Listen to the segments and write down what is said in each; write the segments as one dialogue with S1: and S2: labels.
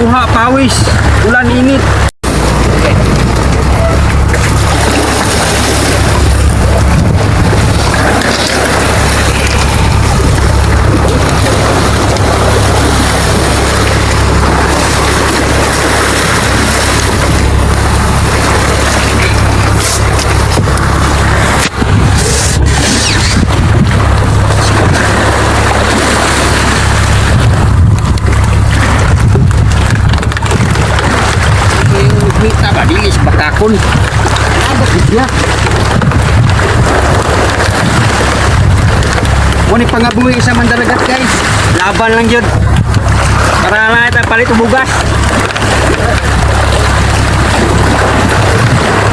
S1: Luha, pawis, ulan, init. Yung mita ba, dilis, bakakon. Ano siya? Muni pangabuhi sa mandaragat guys. Laban lang yun. Para lang ito palit bugas.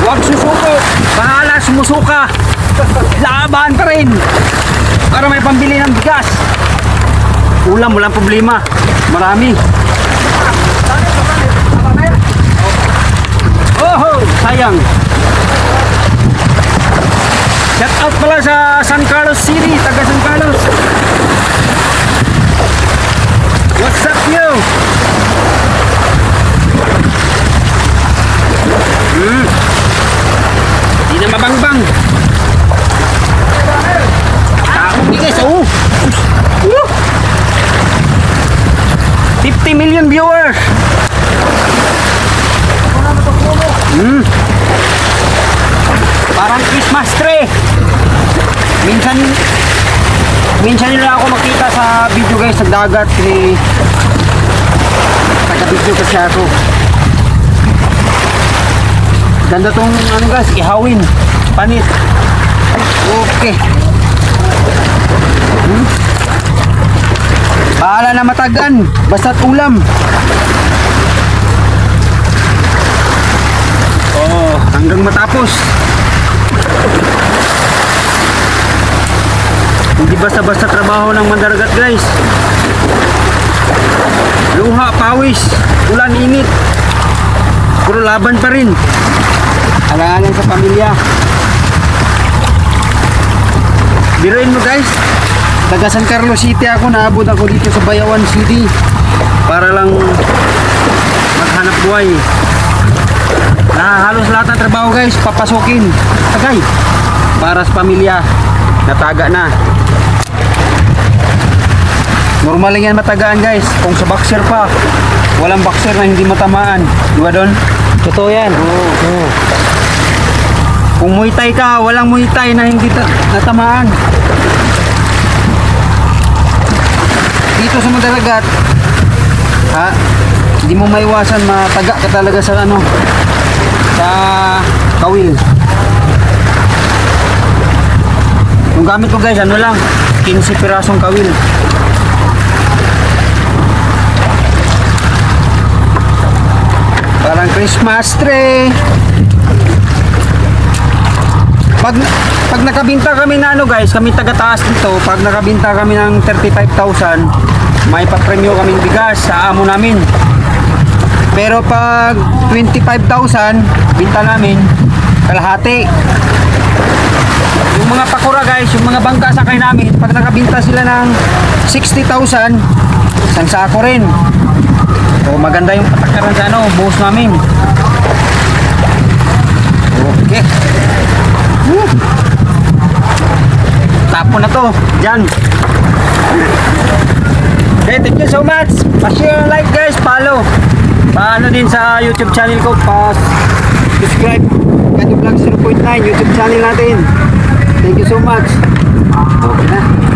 S1: Huwag susuko. Bahala sumusuka. Laban pa rin. Para may pambili ng bigas. Ulam, walang problema. Marami. Sayang. Shout out pala sa San Carlos City, taga San Carlos. What's up, you? Hmm. Di na mabangbang. Tao, di guys, oh. Woo. 50 million viewers. Hmm. Minsan nila ako makita sa video guys sa dagat kasi taga-video kasi ako. Ganda tong ano guys, ihawin. Panit. Okay. Hmm. Bahala na matagan, basta't ulam. Oo, hanggang matapos. Hindi basta-basta trabaho ng mandaragat guys. Luha, pawis, ulan, init. Puro laban pa rin. Alangan sa pamilya. Biruin mo guys. Taga San Carlos City ako, naabot ako dito sa Bayawan City. Para lang maghanap buhay. Na halos lahat ng trabaho guys, papasukin. Tagay. Para sa pamilya. Nataga na. Normal lang yan matagaan guys. Kung sa boxer pa, walang boxer na hindi matamaan. Di ba doon?
S2: Totoo yan.
S1: Oo. Kung muay thai ka, walang muay thai na hindi ta- natamaan. Dito sa Madalagat, ha, hindi mo maiwasan mataga ka talaga sa ano, sa kawil. Gamit ko guys, ano lang, 15 pirasong kawil. Parang Christmas tree. Pag pag nakabinta kami na ano guys, kami taga taas dito, pag nakabinta kami ng 35,000, may papremyo kaming bigas sa amo namin. Pero pag 25,000, binta namin kalahati. Yung mga pakura guys, yung mga bangka sakay namin, pag nakabinta sila ng 60,000, isang sako rin. So maganda yung patakaran sa ano, buhos namin. Okay. Woo! Tapo na to. Diyan. Okay, thank you so much. Pa-share, like guys, follow. Paano din sa YouTube channel ko, pa-subscribe. Kato Vlog 0.9 YouTube channel natin. Thank you so much. Okay na.